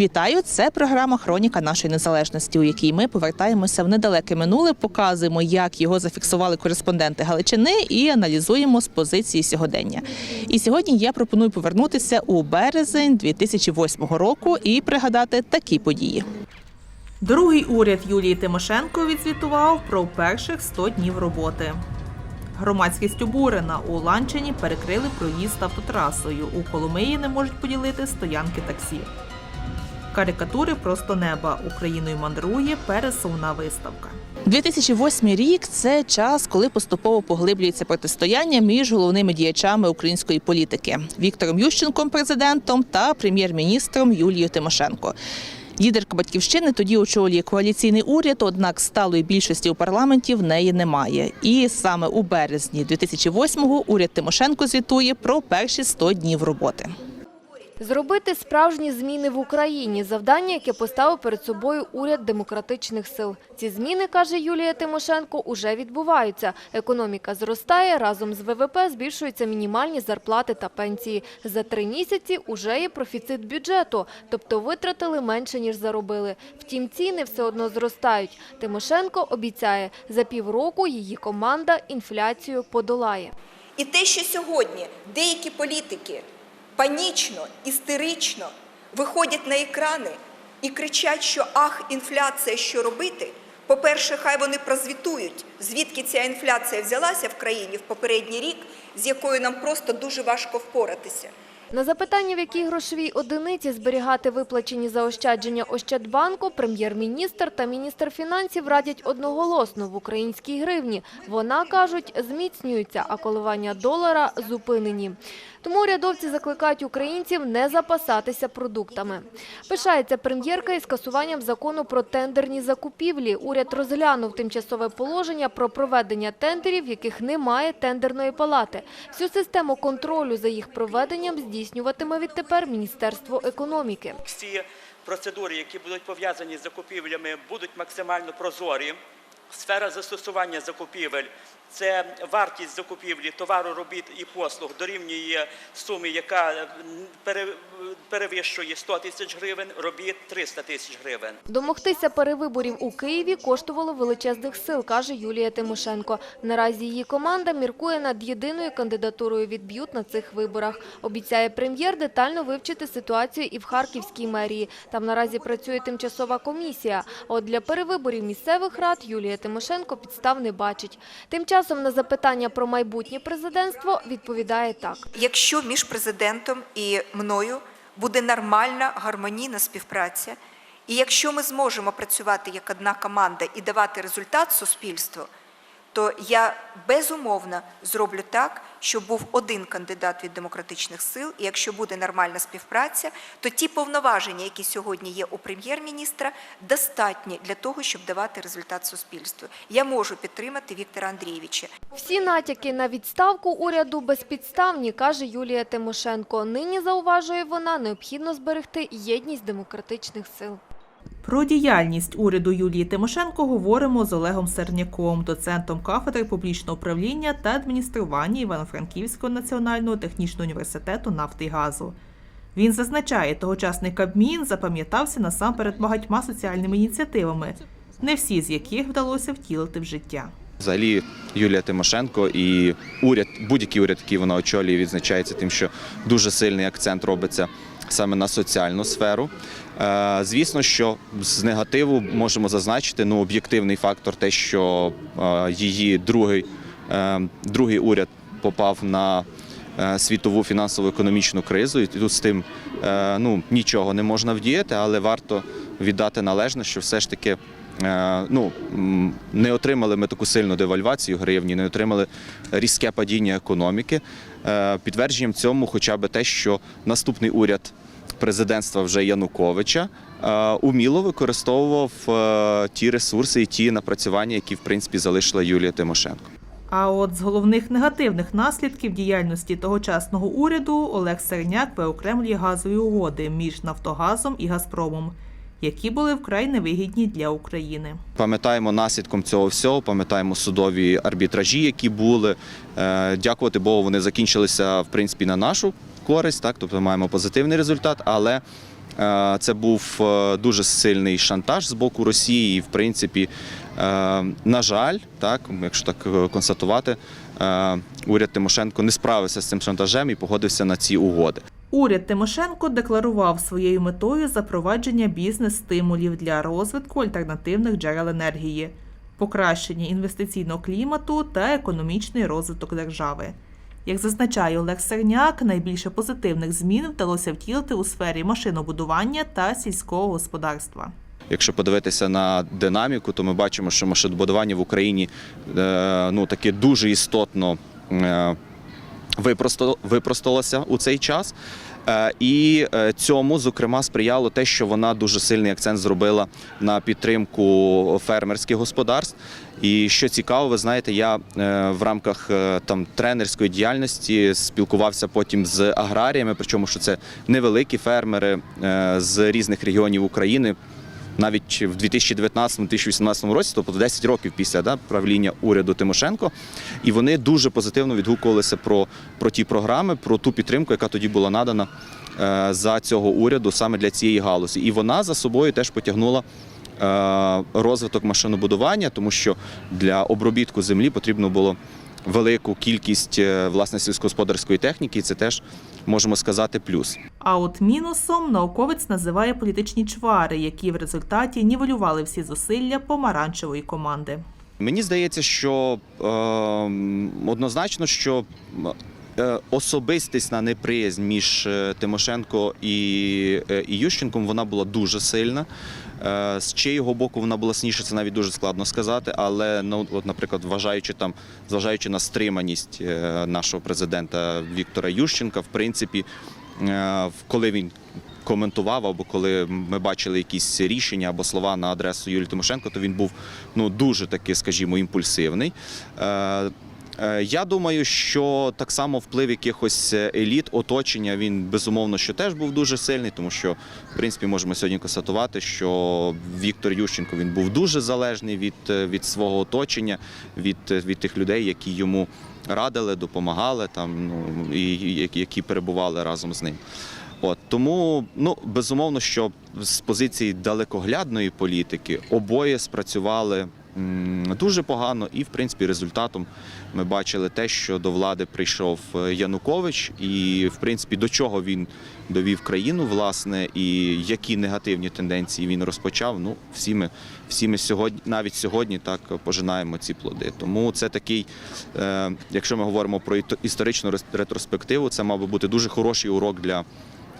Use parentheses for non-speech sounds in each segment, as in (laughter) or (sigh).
Вітаю! Це програма Хроніка нашої незалежності, у якій ми повертаємося в недалеке минуле, показуємо, як його зафіксували кореспонденти Галичини, і аналізуємо з позиції сьогодення. І сьогодні я пропоную повернутися у березень 2008 року і пригадати такі події. Другий уряд Юлії Тимошенко відзвітував про перших 100 днів роботи. Громадськість обурена у Ланчині перекрили проїзд автотрасою. У Коломиї не можуть поділити стоянки таксі. Карикатури просто неба Україною мандрує пересувна виставка. 2008 рік це час, коли поступово поглиблюється протистояння між головними діячами української політики Віктором Ющенком, президентом та прем'єр-міністром Юлією Тимошенко. Лідерка батьківщини тоді очолює коаліційний уряд, однак сталої більшості у парламенті в неї немає. І саме у березні 2008-го уряд Тимошенко звітує про перші 100 днів роботи. Зробити справжні зміни в Україні – завдання, яке поставив перед собою уряд демократичних сил. Ці зміни, каже Юлія Тимошенко, уже відбуваються. Економіка зростає, разом з ВВП збільшуються мінімальні зарплати та пенсії. За три місяці уже є профіцит бюджету, тобто витратили менше, ніж заробили. Втім, ціни все одно зростають. Тимошенко обіцяє, за півроку її команда інфляцію подолає. І те, що сьогодні деякі політики панічно, істерично виходять на екрани і кричать, що ах, інфляція, що робити. По-перше, хай вони прозвітують, звідки ця інфляція взялася в країні в попередній рік, з якою нам просто дуже важко впоратися. На запитання, в якій грошовій одиниці зберігати виплачені заощадження Ощадбанку, прем'єр-міністр та міністр фінансів радять одноголосно в українській гривні. Вона, кажуть, зміцнюється, а коливання долара зупинені. Тому урядовці закликають українців не запасатися продуктами. Пишається прем'єрка із скасуванням закону про тендерні закупівлі. Уряд розглянув тимчасове положення про проведення тендерів, в яких немає тендерної палати. Всю систему контролю за їх проведенням здійснюватиме відтепер Міністерство економіки. всі процедури, які будуть пов'язані з закупівлями, будуть максимально прозорі. Сфера застосування закупівель це вартість закупівлі товару, робіт і послуг дорівнює суми, яка пере- перевищує 100 тисяч гривень, робіт 300 тисяч гривень. Домогтися перевиборів у Києві коштувало величезних сил, каже Юлія Тимошенко. Наразі її команда міркує над єдиною кандидатурою від б'ют на цих виборах. Обіцяє прем'єр детально вивчити ситуацію і в Харківській мерії. Там наразі працює тимчасова комісія. От для перевиборів місцевих рад Юлія Тимошенко підстав не бачить. Тим часом на запитання про майбутнє президентство відповідає так. Якщо між президентом і мною буде нормальна гармонійна співпраця, і якщо ми зможемо працювати як одна команда і давати результат суспільству, то я безумовно зроблю так, щоб був один кандидат від демократичних сил, і якщо буде нормальна співпраця, то ті повноваження, які сьогодні є у прем'єр-міністра, достатні для того, щоб давати результат суспільству. Я можу підтримати Віктора Андрійовича. Всі натяки на відставку уряду безпідставні, каже Юлія Тимошенко. Нині, зауважує вона, необхідно зберегти єдність демократичних сил. Про діяльність уряду Юлії Тимошенко говоримо з Олегом Серняком, доцентом кафедри публічного управління та адміністрування Івано-Франківського національного технічного університету нафти і газу. Він зазначає, тогочасний Кабмін запам'ятався насамперед багатьма соціальними ініціативами, не всі з яких вдалося втілити в життя. Взагалі, Юлія Тимошенко і уряд, будь-який уряд, який вона очолює, відзначається тим, що дуже сильний акцент робиться саме на соціальну сферу. Е, Звісно, що з негативу можемо зазначити ну, об'єктивний фактор, те, що е, її другий, е, другий уряд попав на світову фінансово-економічну кризу, і тут з тим ну, нічого не можна вдіяти, але варто віддати належне, що все ж таки ну, не отримали ми таку сильну девальвацію гривні, не отримали різке падіння економіки. Підтвердженням цьому хоча б те, що наступний уряд президентства вже Януковича е, уміло використовував е, ті ресурси і ті напрацювання, які в принципі залишила Юлія Тимошенко. А от з головних негативних наслідків діяльності тогочасного уряду Олег Серняк виокремлює газові угоди між Нафтогазом і Газпромом, які були вкрай невигідні для України. Пам'ятаємо наслідком цього всього, пам'ятаємо судові арбітражі, які були. Е, Дякувати Богу, вони закінчилися в принципі на нашу користь, так тобто маємо позитивний результат, але Е, Це був е, дуже сильний шантаж з боку Росії, і в принципі, е, на жаль, так, якщо так констатувати, уряд Тимошенко не справився з цим шантажем і погодився на ці угоди. Уряд Тимошенко декларував своєю метою запровадження бізнес-стимулів для розвитку альтернативних джерел енергії, покращення інвестиційного клімату та економічний розвиток держави. Як зазначає Олег Серняк, найбільше позитивних змін вдалося втілити у сфері машинобудування та сільського господарства. Якщо подивитися на динаміку, то ми бачимо, що машинобудування в Україні е, ну таки дуже істотно випростилося у цей час. Е, І е, цьому, зокрема, сприяло те, що вона дуже сильний акцент зробила на підтримку фермерських господарств. І що цікаво, ви знаєте, я е, в рамках там тренерської діяльності спілкувався потім з аграріями, причому що це невеликі фермери з різних регіонів України навіть в 2019-2018 році, тобто 10 років після да, правління уряду Тимошенко, і вони дуже позитивно відгукувалися про, про ті програми, про ту підтримку, яка тоді була надана е, за цього уряду саме для цієї галузі. І вона за собою теж потягнула. е, Розвиток машинобудування, тому що для обробітку землі потрібно було велику кількість е, власне сільськогосподарської техніки, і це теж можемо сказати плюс. А от мінусом науковець називає політичні чвари, які в результаті нівелювали всі зусилля помаранчевої команди. Мені здається, що е, однозначно, що е, особистісна неприязнь між е, Тимошенко і, і Ющенком вона була дуже сильна. Е, з чиєго боку вона була сильніша, це навіть дуже складно сказати. Але ну, от, наприклад, вважаючи там, зважаючи на стриманість е, нашого президента Віктора Ющенка, в принципі, е, коли він коментував, або коли ми бачили якісь рішення або слова на адресу Юлії Тимошенко, то він був ну дуже таки, скажімо, імпульсивний. Е, е, Я думаю, що так само вплив якихось еліт, оточення він безумовно що теж був дуже сильний, тому що в принципі можемо сьогодні констатувати, що Віктор Ющенко він був дуже залежний від, е, від свого оточення, від, е, від тих людей, які йому радили, допомагали там, ну і які- перебували разом з ним. От тому, ну безумовно, що з позиції далекоглядної політики обоє спрацювали дуже погано, і в принципі результатом ми бачили те, що до влади прийшов е, Янукович, і в принципі до чого він довів країну, власне, і які негативні тенденції він розпочав. Ну всі ми, всі ми сьогодні, навіть сьогодні, так пожинаємо ці плоди. Тому це такий, е, якщо ми говоримо про історичну ретроспективу, це мав би бути дуже хороший урок для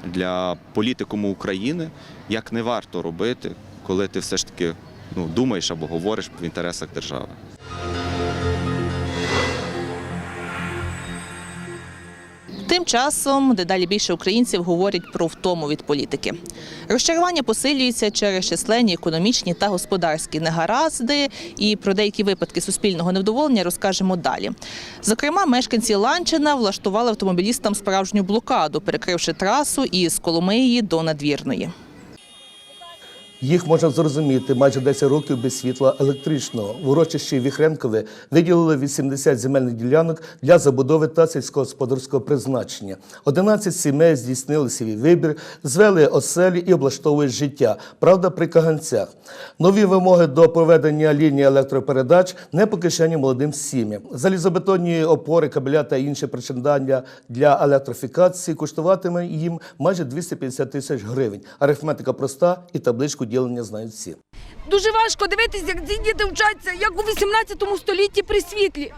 для політикуму України, як не варто робити, коли ти все ж таки ну, думаєш або говориш в інтересах держави. Тим часом дедалі більше українців говорять про втому від політики. Розчарування посилюється через численні економічні та господарські негаразди, і про деякі випадки суспільного невдоволення розкажемо далі. Зокрема, мешканці Ланчина влаштували автомобілістам справжню блокаду, перекривши трасу із Коломиї до Надвірної. Їх можна зрозуміти майже 10 років без світла електричного. В урочищі Віхренкове виділили 80 земельних ділянок для забудови та сільськогосподарського призначення. 11 сімей здійснили свій вибір, звели оселі і облаштовують життя. Правда, при каганцях. Нові вимоги до проведення лінії електропередач не по кишені молодим сім'ям. Залізобетонні опори, кабеля та інші причиндання для електрифікації коштуватиме їм майже 250 тисяч гривень. Арифметика проста і табличку ділення знають всі. Дуже важко дивитися, як ці діти вчаться, як у 18 столітті при світлі.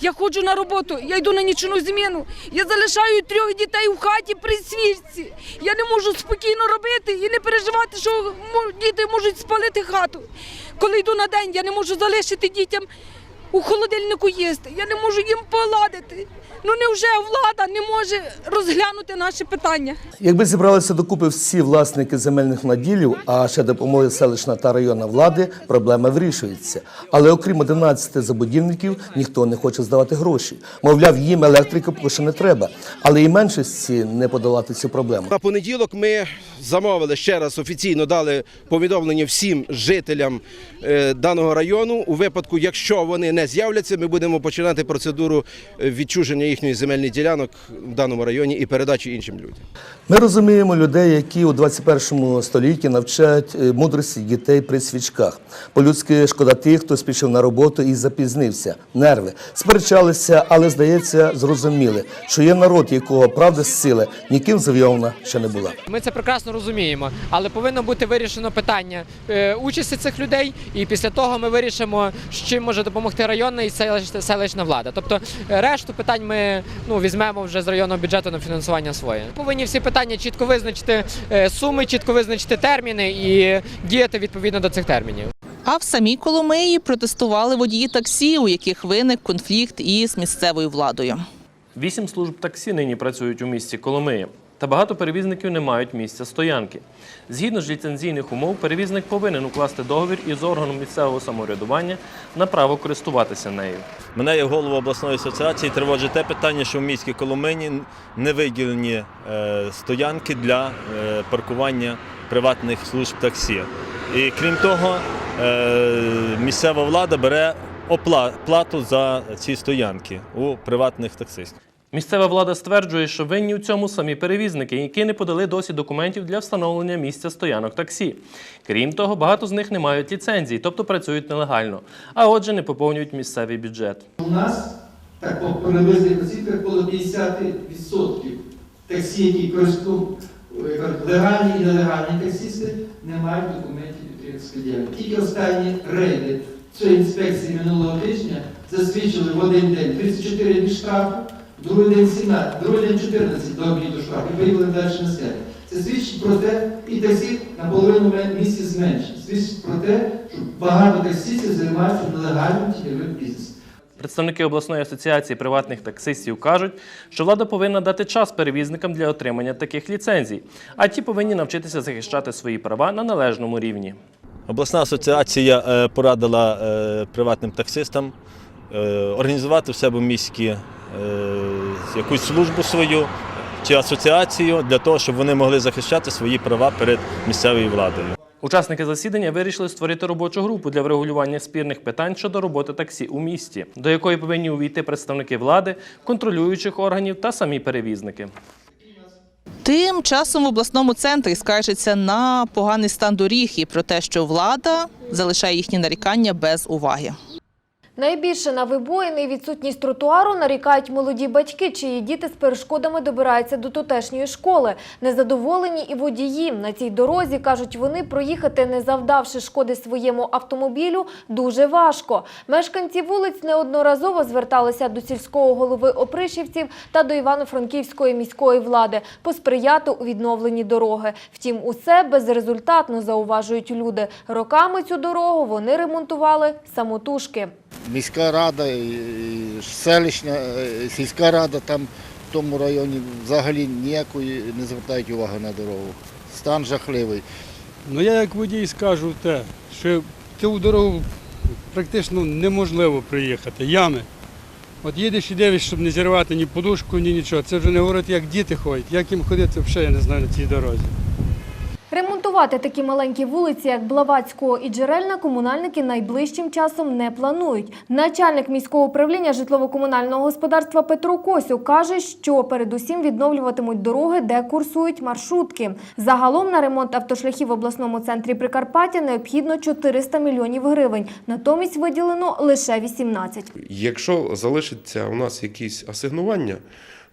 Я ходжу на роботу, я йду на нічну зміну. Я залишаю трьох дітей в хаті при свічці. Я не можу спокійно робити і не переживати, що діти можуть спалити хату. Коли йду на день, я не можу залишити дітям у холодильнику їсти. Я не можу їм поладити. Ну невже влада не може розглянути наші питання? Якби зібралися докупи всі власники земельних наділів, а ще допомогли селищна та районна влади, проблема вирішується. Але окрім 11 забудівників, ніхто не хоче здавати гроші. Мовляв, їм електрика поки що не треба. Але і меншості не подолати цю проблему. На понеділок ми замовили ще раз офіційно дали повідомлення всім жителям е, даного району у випадку, якщо вони не з'являться, ми будемо починати процедуру е, відчуження їхньої земельних ділянок в даному районі і передачі іншим людям. Ми розуміємо людей, які у 21 столітті навчають е, мудрості дітей при свічках. По-людськи шкода тих, хто спішив на роботу і запізнився. Нерви. Сперечалися, але, здається, зрозуміли, що є народ, якого правда з сили ніким завйована ще не була. Ми це прекрасно розуміємо, але повинно бути вирішено питання е, участі цих людей, і після того ми вирішимо, з чим може допомогти районна і селищна влада. Тобто е, решту питань ми ну, візьмемо вже з районного бюджету на фінансування своє. Повинні всі питання чітко визначити е, суми, чітко визначити терміни і діяти відповідно до цих термінів. А в самій Коломиї протестували водії таксі, у яких виник конфлікт із місцевою владою. Вісім служб таксі нині працюють у місті Коломиї, та багато перевізників не мають місця стоянки. Згідно з ліцензійних умов, перевізник повинен укласти договір із органом місцевого самоврядування на право користуватися нею. Мене як голову обласної асоціації тривожить те питання, що в міській Коломині не виділені е, стоянки для е, паркування приватних служб таксі. І крім того, е, місцева влада бере опла- плату за ці стоянки у приватних таксистів. Місцева влада стверджує, що винні у цьому самі перевізники, які не подали досі документів для встановлення місця стоянок таксі. Крім того, багато з них не мають ліцензій, тобто працюють нелегально, а отже, не поповнюють місцевий бюджет. У нас так по приблизних оцінках було 50% таксі, які користують легальні і нелегальні таксісти, не мають документів підприємства. Тільки останні рейди цієї інспекції минулого тижня засвідчили в один день 34 дні штрафу, другий день 17, другий день 14 до обіду штрафу і поїхали далі на себе. Це свідчить про те, і таксі наполовину місці зменшить. Свідчить про те, що багато таксистів займаються нелегальним тіньовим бізнесом. Представники обласної асоціації приватних таксистів кажуть, що влада повинна дати час перевізникам для отримання таких ліцензій, а ті повинні навчитися захищати свої права на належному рівні. Обласна асоціація е, порадила е, приватним таксистам е, організувати в себе е, якусь службу свою чи асоціацію для того, щоб вони могли захищати свої права перед місцевою владою. Учасники засідання вирішили створити робочу групу для врегулювання спірних питань щодо роботи таксі у місті, до якої повинні увійти представники влади, контролюючих органів та самі перевізники. Тим часом в обласному центрі скаржаться на поганий стан доріг і про те, що влада залишає їхні нарікання без уваги. Найбільше на вибоїни і відсутність тротуару нарікають молоді батьки, чиї діти з перешкодами добираються до тутешньої школи. Незадоволені і водії. На цій дорозі, кажуть вони, проїхати, не завдавши шкоди своєму автомобілю, дуже важко. Мешканці вулиць неодноразово зверталися до сільського голови Опришівців та до Івано-Франківської міської влади посприяти у відновленні дороги. Втім, усе безрезультатно зауважують люди. Роками цю дорогу вони ремонтували самотужки. Міська рада, і- і селищна, е, сільська рада там в тому районі взагалі ніякої не звертають уваги на дорогу. Стан жахливий. Ну я як водій скажу те, що цю дорогу практично неможливо приїхати. Ями. От їдеш і дивишся, щоб не зірвати ні подушку, ні нічого. Це вже не говорить, як діти ходять. Як їм ходити, взагалі я не знаю на цій дорозі. Ремонтувати такі маленькі вулиці, як Блаватського і Джерельна, комунальники найближчим часом не планують. Начальник міського управління житлово-комунального господарства Петро Косю каже, що передусім відновлюватимуть дороги, де курсують маршрутки. Загалом на ремонт автошляхів в обласному центрі Прикарпаття необхідно 400 мільйонів гривень. Натомість виділено лише 18. Якщо залишиться у нас якісь асигнування,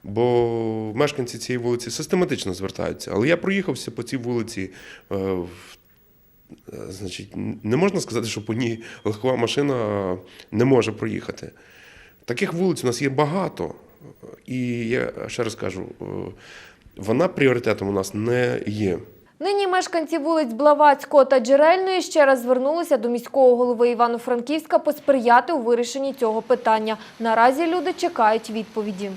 бо мешканці цієї вулиці систематично звертаються, але я проїхався по цій вулиці. е, е, Значить, не можна сказати, що по ній легкова машина не може проїхати. Таких вулиць у нас є багато. І я ще раз кажу, е, вона пріоритетом у нас не є. Нині мешканці вулиць Блаватського та Джерельної ще раз звернулися до міського голови Івано-Франківська посприяти у вирішенні цього питання. Наразі люди чекають відповіді.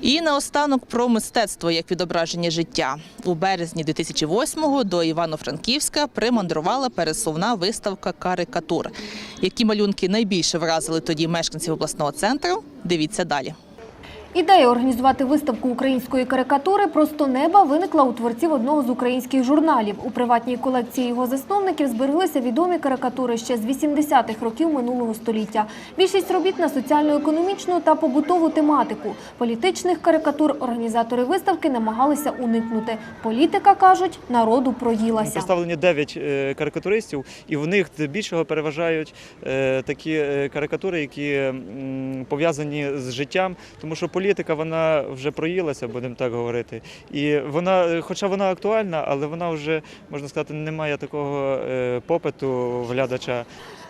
І наостанок про мистецтво як відображення життя. У березні 2008-го до Івано-Франківська примандрувала пересувна виставка карикатур. Які малюнки найбільше вразили тоді мешканців обласного центру? Дивіться далі. Ідея організувати виставку української карикатури просто неба виникла у творців одного з українських журналів. У приватній колекції його засновників збереглися відомі карикатури ще з 80-х років минулого століття. Більшість робіт на соціально-економічну та побутову тематику. Політичних карикатур організатори виставки намагалися уникнути. Політика кажуть, народу проїлася. Представлені 9 е, карикатуристів, і в них більшого переважають е, такі е, карикатури, які пов'язані з життям, тому що політика вона вже проїлася, будемо так говорити. І вона, е, хоча вона актуальна, але вона вже можна сказати, не має такого е, попиту глядача.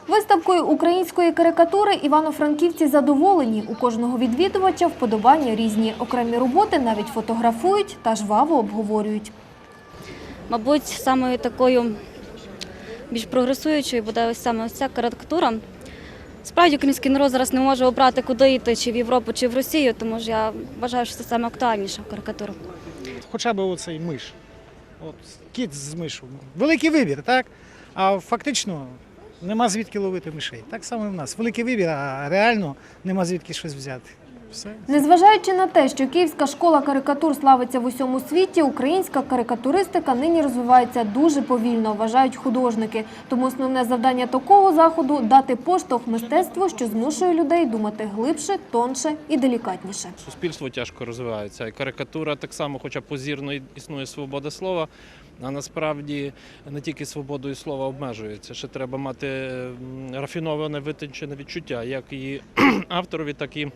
Виставкою української карикатури івано-франківці задоволені. У кожного відвідувача вподобання різні. Окремі роботи навіть фотографують та жваво обговорюють. Мабуть, самою такою більш прогресуючою буде ось саме ось ця карикатура. Справді, український народ зараз не може обрати, куди йти, чи в Європу, чи в Росію, тому ж я вважаю, що це саме актуальніша карикатура. Хоча б оцей миш. От, кіт з мишу. Великий вибір, так? А фактично нема звідки ловити мишей. Так само і в нас. Великий вибір, а реально нема звідки щось взяти. Все. Незважаючи на те, що Київська школа карикатур славиться в усьому світі, українська карикатуристика нині розвивається дуже повільно, вважають художники. Тому основне завдання такого заходу дати поштовх мистецтву, що змушує людей думати глибше, тонше і делікатніше. Суспільство тяжко розвивається. І карикатура так само, хоча позірно існує свобода слова, а насправді не тільки свободою слова обмежується. Ще треба мати рафіноване витончене відчуття, як і (clears throat) авторові, так і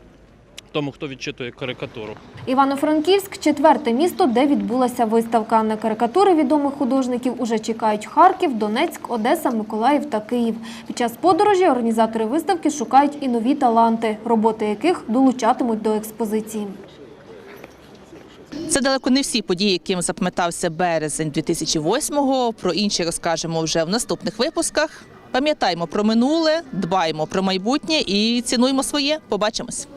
тому, хто відчитує карикатуру. Івано-Франківськ четверте місто, де відбулася виставка. На карикатури відомих художників уже чекають Харків, Донецьк, Одеса, Миколаїв та Київ. Під час подорожі організатори виставки шукають і нові таланти, роботи яких долучатимуть до експозиції. Це далеко не всі події, яким запам'ятався березень 2008-го. Про інші розкажемо вже в наступних випусках. Пам'ятаємо про минуле, дбаємо про майбутнє і цінуємо своє. Побачимось.